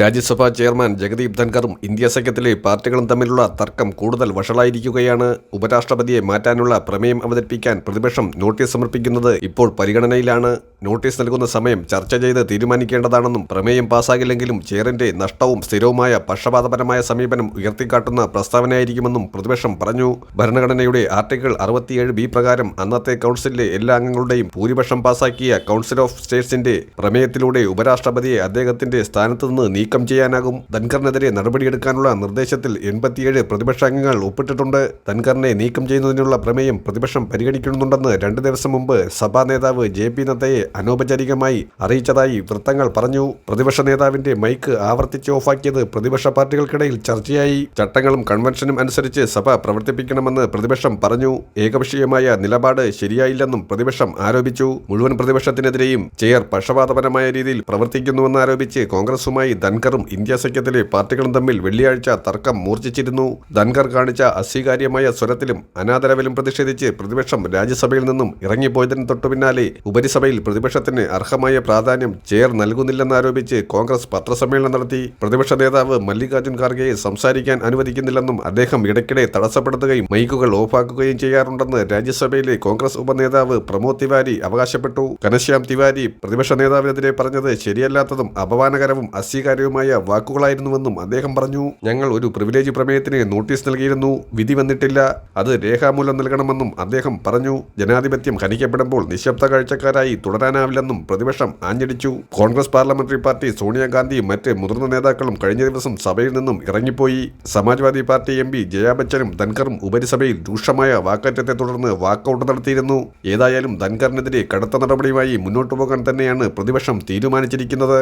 രാജ്യസഭാ chairman Jagdeep ധൻഖറും India സഖ്യത്തിലെ പാർട്ടികളും തമ്മിലുള്ള തർക്കം കൂടുതൽ വഷളായിരിക്കുകയാണ് ഉപരാഷ്ട്രപതിയെ മാറ്റാനുള്ള പ്രമേയം അവതരിപ്പിക്കാൻ പ്രതിപക്ഷം നോട്ടീസ് സമർപ്പിക്കുന്നത് ഇപ്പോൾ പരിഗണനയിലാണ്. നോട്ടീസ് നൽകുന്ന സമയം ചർച്ച ചെയ്ത് തീരുമാനിക്കേണ്ടതാണെന്നും പ്രമേയം പാസ്സാകില്ലെങ്കിലും ചെയറിന്റെ നഷ്ടവും സ്ഥിരവുമായ പക്ഷപാതപരമായ സമീപനം ഉയർത്തിക്കാട്ടുന്ന പ്രസ്താവനയായിരിക്കുമെന്നും പ്രതിപക്ഷം പറഞ്ഞു. ഭരണഘടനയുടെ ആർട്ടിക്കിൾ അറുപത്തിയേഴ് ബി പ്രകാരം അന്നത്തെ കൗൺസിലിലെ എല്ലാ അംഗങ്ങളുടെയും ഭൂരിപക്ഷം പാസാക്കിയ കൗൺസിൽ ഓഫ് സ്റ്റേറ്റ്സിന്റെ പ്രമേയത്തിലൂടെ ഉപരാഷ്ട്രപതിയെ അദ്ദേഹത്തിന്റെ സ്ഥാനത്ത് നിന്ന് നീക്കം ചെയ്യാനാകും. ധൻഖറിനെതിരെ നടപടിയെടുക്കാനുള്ള നിർദ്ദേശത്തിൽ എൺപത്തിയേഴ് പ്രതിപക്ഷാംഗങ്ങൾ ഒപ്പിട്ടിട്ടുണ്ട്. ധൻഖറിനെ നീക്കം ചെയ്യുന്നതിനുള്ള പ്രമേയം പ്രതിപക്ഷം പരിഗണിക്കുന്നുണ്ടെന്ന് രണ്ട് ദിവസം മുമ്പ് സഭാ നേതാവ് ജെ പി നദ്ദയെ അനൗപചാരികമായി അറിയിച്ചതായി വൃത്തങ്ങൾ പറഞ്ഞു. പ്രതിപക്ഷ നേതാവിന്റെ മൈക്ക് ആവർത്തിച്ച് ഓഫാക്കിയത് പ്രതിപക്ഷ പാർട്ടികൾക്കിടയിൽ ചർച്ചയായി. ചട്ടങ്ങളും കൺവെൻഷനും അനുസരിച്ച് സഭ പ്രവർത്തിപ്പിക്കണമെന്ന് പ്രതിപക്ഷം പറഞ്ഞു. ഏകപക്ഷീയമായ നിലപാട് ശരിയായില്ലെന്നും പ്രതിപക്ഷം ആരോപിച്ചു. മുഴുവൻ പ്രതിപക്ഷത്തിനെതിരെയും ചെയർ പക്ഷപാതപരമായ രീതിയിൽ പ്രവർത്തിക്കുന്നുവെന്ന് ആരോപിച്ച് കോൺഗ്രസുമായി ധൻഖറും ഇന്ത്യ സഖ്യത്തിലെ പാർട്ടികളും തമ്മിൽ വെള്ളിയാഴ്ച തർക്കം മൂർച്ഛിച്ചിരുന്നു. ധൻഖർ കാണിച്ച അസ്വീകാര്യമായ സ്വരത്തിലും അനാദരവിലും പ്രതിഷേധിച്ച് പ്രതിപക്ഷം രാജ്യസഭയിൽ നിന്നും ഇറങ്ങിപ്പോയതിന് തൊട്ടുപിന്നാലെ ഉപരിസഭയിൽ പ്രതിപക്ഷത്തിന് അർഹമായ പ്രാധാന്യം ചെയർ നൽകുന്നില്ലെന്നാരോപിച്ച് കോൺഗ്രസ് പത്രസമ്മേളനം നടത്തി. പ്രതിപക്ഷ നേതാവ് മല്ലികാർജുൻ ഖാർഗെയെ സംസാരിക്കാൻ അനുവദിക്കുന്നില്ലെന്നും അദ്ദേഹം ഇടയ്ക്കിടെ തടസ്സപ്പെടുത്തുകയും മൈക്കുകൾ ഓഫാക്കുകയും ചെയ്യാറുണ്ടെന്ന് രാജ്യസഭയിലെ കോൺഗ്രസ് ഉപനേതാവ് പ്രമോദ് തിവാരി അവകാശപ്പെട്ടു. കനശ്യാം തിവാരി പ്രതിപക്ഷ നേതാവിനെതിരെ പറഞ്ഞത് ശരിയല്ലാത്തതും അപമാനകരവും അസ്വീകാര്യവുമായ വാക്കുകളായിരുന്നുവെന്നും അദ്ദേഹം പറഞ്ഞു. ഞങ്ങൾ ഒരു പ്രിവിലേജ് പ്രമേയത്തിന് നോട്ടീസ് നൽകിയിരുന്നു. വിധി വന്നിട്ടില്ല. അത് രേഖാമൂലം നൽകണമെന്നും അദ്ദേഹം പറഞ്ഞു. ജനാധിപത്യം ഹനിക്കപ്പെടുമ്പോൾ നിശബ്ദ കാഴ്ചക്കാരായി തുടരാനാവില്ലെന്നും പ്രതിപക്ഷം ആഞ്ഞടിച്ചു. കോൺഗ്രസ് പാർലമെന്ററി പാർട്ടി സോണിയാഗാന്ധിയും മറ്റ് മുതിർന്ന നേതാക്കളും കഴിഞ്ഞ ദിവസം സഭയിൽ നിന്നും ഇറങ്ങിപ്പോയി. Samajwadi party M P Jaya ബച്ചനും ധൻഖറും ഉപരിസഭയിൽ രൂക്ഷമായ വാക്കേറ്റത്തെ തുടർന്ന് വാക്കൌട്ട് നടത്തിയിരുന്നു. ഏതായാലും ധൻഖറിനെതിരെ കടുത്ത നടപടിയുമായി മുന്നോട്ടു പോകാൻ തന്നെയാണ് പ്രതിപക്ഷം തീരുമാനിച്ചിരിക്കുന്നത്.